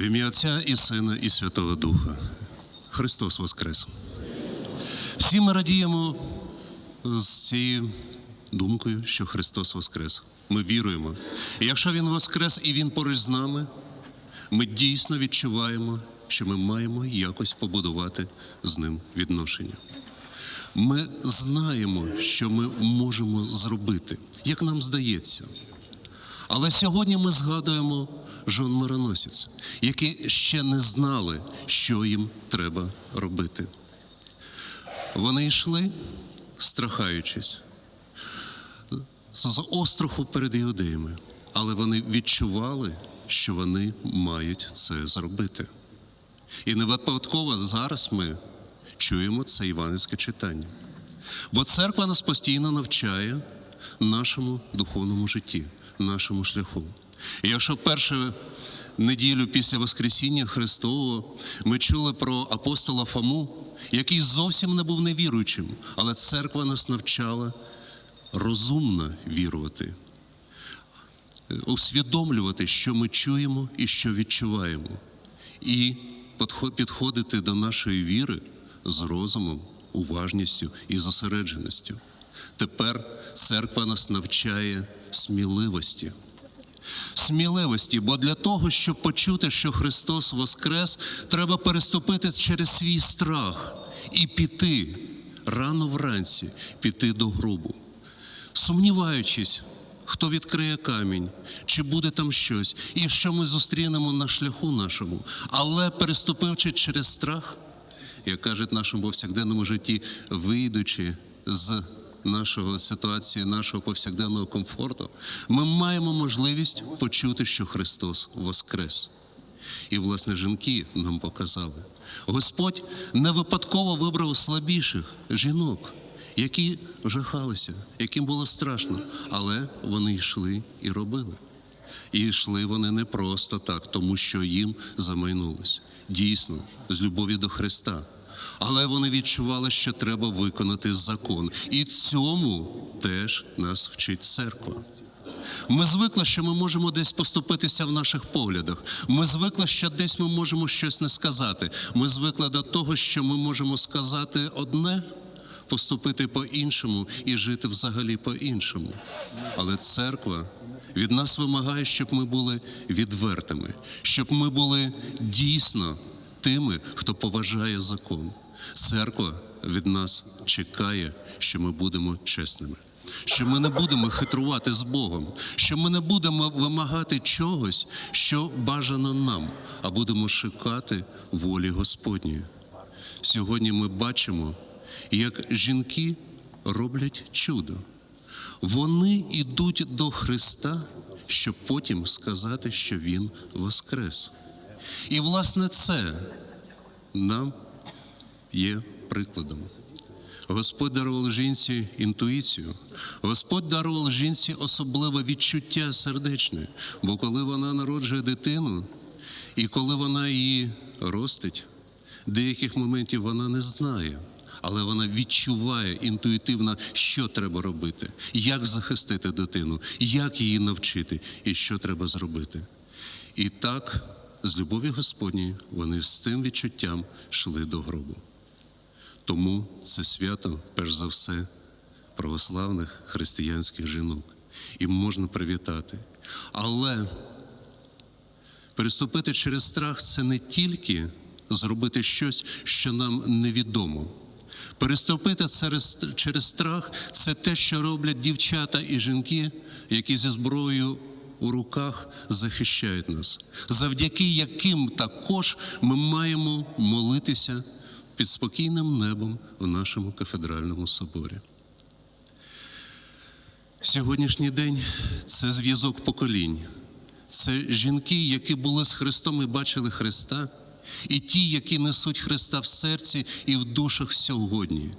В ім'я Отця і Сина, і Святого Духа. Христос Воскрес. Всі ми радіємо з цією думкою, що Христос Воскрес. Ми віруємо. І якщо Він Воскрес і Він поруч з нами, ми дійсно відчуваємо, що ми маємо якось побудувати з ним відношення. Ми знаємо, що ми можемо зробити, як нам здається. Але сьогодні ми згадуємо жон Мироносець, які ще не знали, що їм треба робити. Вони йшли, страхаючись, з остраху перед іудеями, але вони відчували, що вони мають це зробити. І не випадково зараз ми чуємо це іванівське читання. Бо церква нас постійно навчає нашому духовному житті, нашому шляху. І якщо першу неділю після Воскресіння Христового ми чули про апостола Фому, який зовсім не був невіруючим, але церква нас навчала розумно вірувати, усвідомлювати, що ми чуємо і що відчуваємо, і підходити до нашої віри з розумом, уважністю і зосередженістю. Тепер церква нас навчає сміливості. Сміливості, бо для того, щоб почути, що Христос Воскрес, треба переступити через свій страх і піти рано вранці, піти до гробу, сумніваючись, хто відкриє камінь, чи буде там щось, і що ми зустрінемо на шляху нашому, але переступивши через страх, як кажуть в нашому повсякденному житті, вийдучи з нашого ситуації, нашого повсякденного комфорту, ми маємо можливість почути, що Христос Воскрес. І, власне, жінки нам показали. Господь не випадково вибрав слабіших жінок, які жахалися, яким було страшно, але вони йшли і робили. І йшли вони не просто так, тому що їм замайнулось. Дійсно, з любові до Христа. Але вони відчували, що треба виконати закон. І цьому теж нас вчить церква. Ми звикли, що ми можемо десь поступитися в наших поглядах. Ми звикли, що десь ми можемо щось не сказати. Ми звикли до того, що ми можемо сказати одне, поступити по-іншому і жити взагалі по-іншому. Але церква від нас вимагає, щоб ми були відвертими, щоб ми були дійсно тими, хто поважає закон. Церква від нас чекає, що ми будемо чесними, що ми не будемо хитрувати з Богом, що ми не будемо вимагати чогось, що бажано нам, а будемо шукати волі Господньої. Сьогодні ми бачимо, як жінки роблять чудо. Вони йдуть до Христа, щоб потім сказати, що Він воскрес. І, власне, це нам є прикладом. Господь дарував жінці інтуїцію, Господь дарував жінці особливе відчуття сердечне, бо коли вона народжує дитину і коли вона її ростить, деяких моментів вона не знає, але вона відчуває інтуїтивно, що треба робити, як захистити дитину, як її навчити і що треба зробити. І так з любові Господньої вони з тим відчуттям йшли до гробу. Тому це свято, перш за все, православних християнських жінок. І можна привітати. Але переступити через страх це не тільки зробити щось, що нам невідомо. Переступити через страх це те, що роблять дівчата і жінки, які зі зброєю у руках захищають нас, завдяки яким також ми маємо молитися під спокійним небом в нашому кафедральному соборі. Сьогоднішній день це зв'язок поколінь, це жінки, які були з Христом і бачили Христа, і ті, які несуть Христа в серці і в душах сьогодні.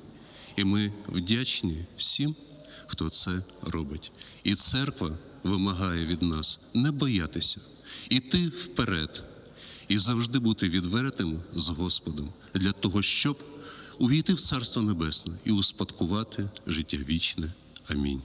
І ми вдячні всім, хто це робить. І церква вимагає від нас не боятися, іти вперед і завжди бути відвертим з Господом для того, щоб увійти в Царство Небесне і успадкувати життя вічне. Амінь.